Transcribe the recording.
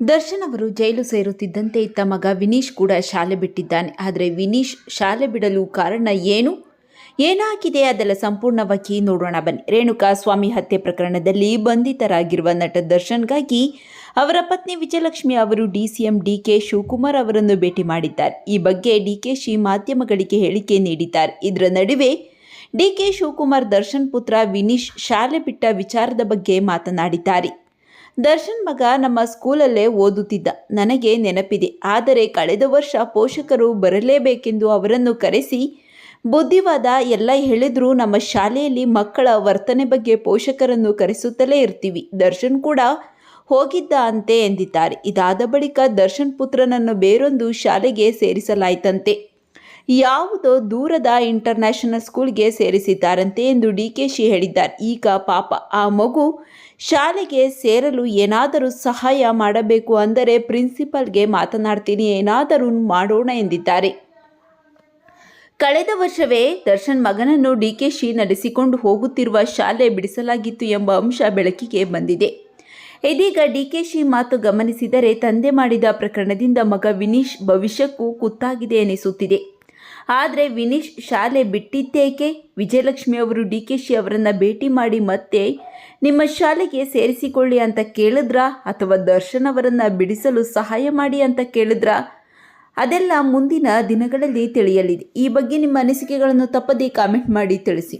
ದರ್ಶನ್ ಅವರು ಜೈಲು ಸೇರುತ್ತಿದ್ದಂತೆ ಇತ್ತ ಮಗ ವಿನೀಶ್ ಕೂಡ ಶಾಲೆ ಬಿಟ್ಟಿದ್ದಾನೆ. ಆದರೆ ವಿನೀಶ್ ಶಾಲೆ ಬಿಡಲು ಕಾರಣ ಏನು? ಏನಾಗಿದೆ? ಅದೆಲ್ಲ ಸಂಪೂರ್ಣವಾಗಿ ನೋಡೋಣ ಬನ್ನಿ. ರೇಣುಕಾ ಸ್ವಾಮಿ ಹತ್ಯೆ ಪ್ರಕರಣದಲ್ಲಿ ಬಂಧಿತರಾಗಿರುವ ನಟ ದರ್ಶನ್ಗಾಗಿ ಅವರ ಪತ್ನಿ ವಿಜಯಲಕ್ಷ್ಮಿ ಅವರು ಡಿಸಿಎಂ ಡಿಕೆ ಶಿವಕುಮಾರ್ ಅವರನ್ನು ಭೇಟಿ ಮಾಡಿದ್ದಾರೆ. ಈ ಬಗ್ಗೆ ಡಿಕೆಶಿ ಮಾಧ್ಯಮಗಳಿಗೆ ಹೇಳಿಕೆ ನೀಡಿದ್ದಾರೆ. ಇದರ ನಡುವೆ ಡಿ ಕೆ ಶಿವಕುಮಾರ್ ದರ್ಶನ್ ಪುತ್ರ ವಿನೀಶ್ ಶಾಲೆ ಬಿಟ್ಟ ವಿಚಾರದ ಬಗ್ಗೆ ಮಾತನಾಡಿದ್ದಾರೆ. ದರ್ಶನ್ ಮಗ ನಮ್ಮ ಸ್ಕೂಲಲ್ಲೇ ಓದುತ್ತಿದ್ದ. ನನಗೆ ನೆನಪಿದೆ. ಆದರೆ ಕಳೆದ ವರ್ಷ ಪೋಷಕರು ಬರಲೇಬೇಕೆಂದು ಅವರನ್ನು ಕರೆಸಿ ಬುದ್ಧಿವಾದ ಎಲ್ಲ ಹೇಳಿದ್ರೂ ನಮ್ಮ ಶಾಲೆಯಲ್ಲಿ ಮಕ್ಕಳ ವರ್ತನೆ ಬಗ್ಗೆ ಪೋಷಕರನ್ನು ಕರೆಸುತ್ತಲೇ ಇರ್ತೀವಿ. ದರ್ಶನ್ ಕೂಡ ಹೋಗಿದ್ದ ಅಂತೆ ಎಂದಿದ್ದಾರೆ. ಇದಾದ ಬಳಿಕ ದರ್ಶನ್ ಪುತ್ರನನ್ನು ಬೇರೊಂದು ಶಾಲೆಗೆ ಸೇರಿಸಲಾಯಿತಂತೆ. ಯಾವುದೋ ದೂರದ ಇಂಟರ್ನ್ಯಾಷನಲ್ ಸ್ಕೂಲ್ಗೆ ಸೇರಿಸಿದ್ದಾರಂತೆ ಎಂದು ಡಿಕೆಶಿ ಹೇಳಿದ್ದಾರೆ. ಈಗ ಪಾಪ ಆ ಮಗು ಶಾಲೆಗೆ ಸೇರಲು ಏನಾದರೂ ಸಹಾಯ ಮಾಡಬೇಕು ಅಂದರೆ ಪ್ರಿನ್ಸಿಪಲ್ಗೆ ಮಾತನಾಡ್ತೀನಿ, ಏನಾದರೂ ಮಾಡೋಣ ಎಂದಿದ್ದಾರೆ. ಕಳೆದ ವರ್ಷವೇ ದರ್ಶನ್ ಮಗನನ್ನು ಡಿಕೆಶಿ ನಡೆಸಿಕೊಂಡು ಹೋಗುತ್ತಿರುವ ಶಾಲೆ ಬಿಡಿಸಲಾಗಿತ್ತು ಎಂಬ ಅಂಶ ಬೆಳಕಿಗೆ ಬಂದಿದೆ. ಇದೀಗ ಡಿಕೆಶಿ ಮಾತು ಗಮನಿಸಿದರೆ ತಂದೆ ಮಾಡಿದ ಪ್ರಕರಣದಿಂದ ಮಗ ವಿನೀಶ್ ಭವಿಷ್ಯಕ್ಕೂ ಕುತ್ತಾಗಿದೆ ಎನಿಸುತ್ತಿದೆ. ಆದರೆ ವಿನೀಶ್ ಶಾಲೆ ಬಿಟ್ಟಿದ್ದೇಕೆ ವಿಜಯಲಕ್ಷ್ಮಿ ಅವರು ಶಿ ಅವರನ್ನು ಭೇಟಿ ಮಾಡಿ ಮತ್ತೆ ನಿಮ್ಮ ಶಾಲೆಗೆ ಸೇರಿಸಿಕೊಳ್ಳಿ ಅಂತ ಕೇಳಿದ್ರಾ? ಅಥವಾ ದರ್ಶನ್ ಅವರನ್ನು ಬಿಡಿಸಲು ಸಹಾಯ ಮಾಡಿ ಅಂತ ಕೇಳಿದ್ರಾ? ಅದೆಲ್ಲ ಮುಂದಿನ ದಿನಗಳಲ್ಲಿ ತಿಳಿಯಲಿದೆ ಈ ಬಗ್ಗೆ ನಿಮ್ಮ ಅನಿಸಿಕೆಗಳನ್ನು ತಪ್ಪದೇ ಕಾಮೆಂಟ್ ಮಾಡಿ ತಿಳಿಸಿ.